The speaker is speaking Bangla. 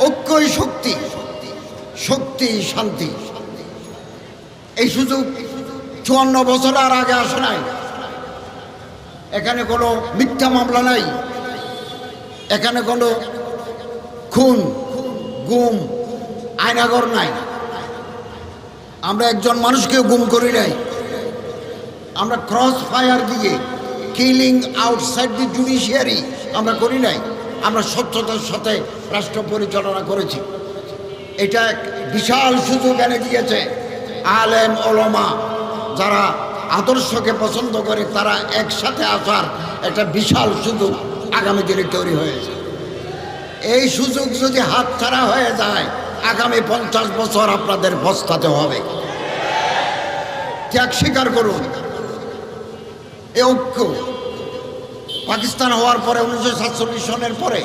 ঐক্যই শক্তি শক্তি, শান্তি। এই সুযোগ চুয়ান্ন বছর আর আগে আসে নাই। এখানে কোনো মিথ্যা মামলা নাই। এখানে কোনো খুন, গুম আয়নাগর নাই। আমরা একজন মানুষকেও গুম করি নাই। আমরা ক্রস ফায়ার দিয়ে কিলিং আউটসাইড দি জুডিশিয়ারি আমরা করি নাই। আমরা স্বচ্ছতার সাথে রাষ্ট্র পরিচালনা করেছি। এটা এক বিশাল সুযোগ এনে দিয়েছে আলেম ওলমা যারা আদর্শকে পছন্দ করে, তারা একসাথে আসার একটা বিশাল সুযোগ আগামী দিনে তৈরি হয়েছে। এই সুযোগ যদি হাতছাড়া হয়ে যায়, আগামী পঞ্চাশ বছর আপনাদের বস্তাতে হবে। ত্যাগ স্বীকার করুন। এ ঐক্য পাকিস্তান হওয়ার পরে উনিশশো সাতচল্লিশ সনের পরে